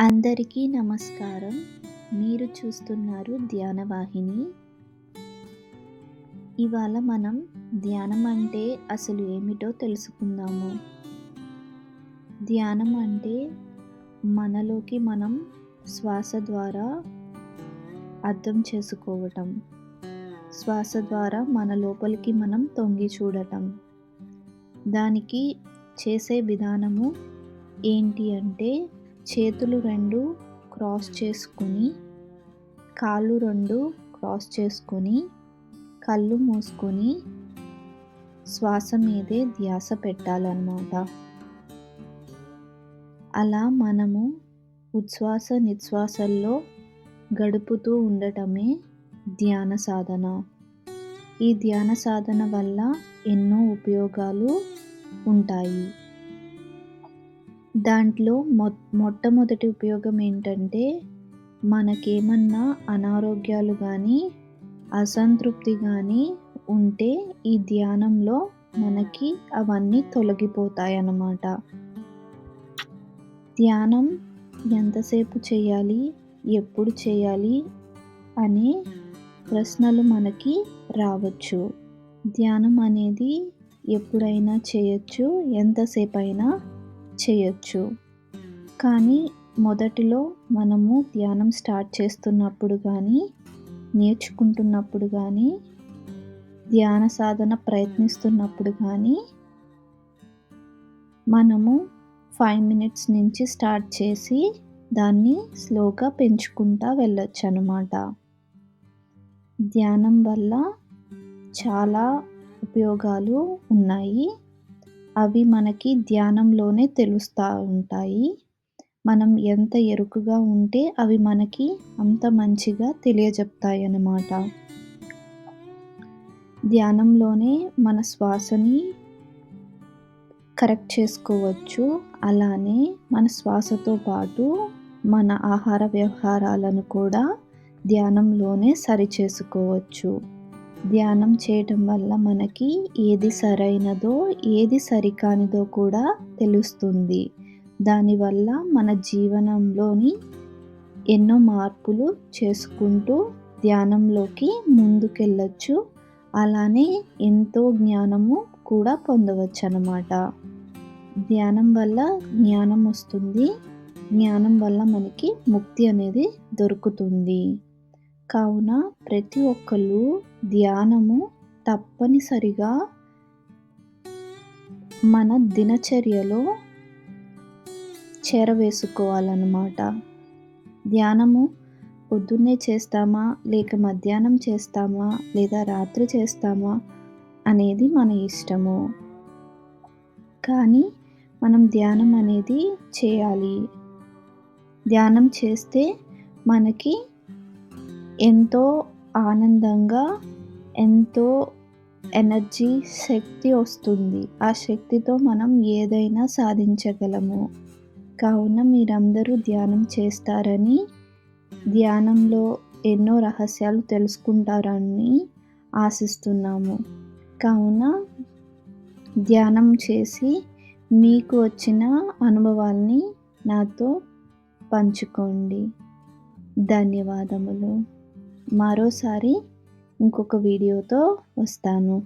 అందరికీ నమస్కారం. మీరు చూస్తున్నారు ధ్యానవాహిని. ఇవాళ మనం ధ్యానం అంటే అసలు ఏమిటో తెలుసుకుందాము. ధ్యానం అంటే మనలోకి మనం శ్వాస ద్వారా అర్థం చేసుకోవటం. శ్వాస ద్వారా మన లోపలికి మనం తొంగి చూడటం. దానికి చేసే విధానము ఏంటి అంటే చేతులు రెండు క్రాస్ చేసుకొని కాళ్ళు రెండు క్రాస్ చేసుకొని కళ్ళు మూసుకొని శ్వాస మీదే ధ్యాస పెట్టాలన్నమాట. అలా మనము ఉచ్ఛ్వాస నిశ్వాసల్లో గడుపుతూ ఉండటమే ధ్యాన సాధన. ఈ ధ్యాన సాధన వల్ల ఎన్నో ఉపయోగాలు ఉంటాయి. దాంట్లో మొ మొట్టమొదటి ఉపయోగం ఏంటంటే మనకేమన్నా అనారోగ్యాలు కానీ అసంతృప్తి కానీ ఉంటే ఈ ధ్యానంలో మనకి అవన్నీ తొలగిపోతాయి అన్నమాట ధ్యానం ఎంతసేపు చేయాలి ఎప్పుడు చేయాలి అనే ప్రశ్నలు మనకి రావచ్చు. ధ్యానం అనేది ఎప్పుడైనా చేయొచ్చు ఎంతసేపు అయినా చేయొచ్చు. కానీ మొదటిలో మనము ధ్యానం స్టార్ట్ చేస్తున్నప్పుడు కానీ నేర్చుకుంటున్నప్పుడు కానీ ధ్యాన సాధన ప్రయత్నిస్తున్నప్పుడు కానీ మనము ఫైవ్ మినిట్స్ నుంచి స్టార్ట్ చేసి దాన్ని స్లోగా పెంచుకుంటా వెళ్ళొచ్చు అనమాట ధ్యానం వల్ల చాలా ఉపయోగాలు ఉన్నాయి. అవి మనకి ధ్యానంలోనే తెలుస్తూ ఉంటాయి. మనం ఎంత ఎరుకుగా ఉంటే అవి మనకి అంత మంచిగా తెలియజెప్తాయి అన్నమాట ధ్యానంలోనే మన శ్వాసని కరెక్ట్ చేసుకోవచ్చు. అలానే మన శ్వాసతో పాటు మన ఆహార వ్యవహారాలను కూడా ధ్యానంలోనే సరి చేసుకోవచ్చు ధ్యానం చేయటం వల్ల మనకి ఏది సరైనదో ఏది సరికానిదో కూడా తెలుస్తుంది. దానివల్ల మన జీవనంలోని ఎన్నో మార్పులు చేసుకుంటూ ధ్యానంలోకి ముందుకెళ్ళచ్చు. అలానే ఎంతో జ్ఞానము కూడా పొందవచ్చు అన్నమాట ధ్యానం వల్ల జ్ఞానం వస్తుంది. జ్ఞానం వల్ల మనకి ముక్తి అనేది దొరుకుతుంది. కావున ప్రతి ఒక్కళ్ళు ధ్యానము తప్పనిసరిగా మన దినచర్యలో చేరవేసుకోవాలన్నమాట. ధ్యానము పొద్దున్నే చేస్తామా? లేక మధ్యాహ్నం చేస్తామా? లేదా రాత్రి చేస్తామా? అనేది మన ఇష్టము. కానీ మనం ధ్యానం అనేది చేయాలి. ధ్యానం చేస్తే మనకి ఎంతో ఆనందంగా ఎంతో ఎనర్జీ శక్తి వస్తుంది. ఆ శక్తితో మనం ఏదైనా సాధించగలము. కావున మీరందరూ ధ్యానం చేస్తారని ధ్యానంలో ఎన్నో రహస్యాలు తెలుసుకుంటారని ఆశిస్తున్నాము. కావున ధ్యానం చేసి మీకు వచ్చిన అనుభవాల్ని నాతో పంచుకోండి. ధన్యవాదములు. మరోసారి ఇంకొక వీడియోతో వస్తాను.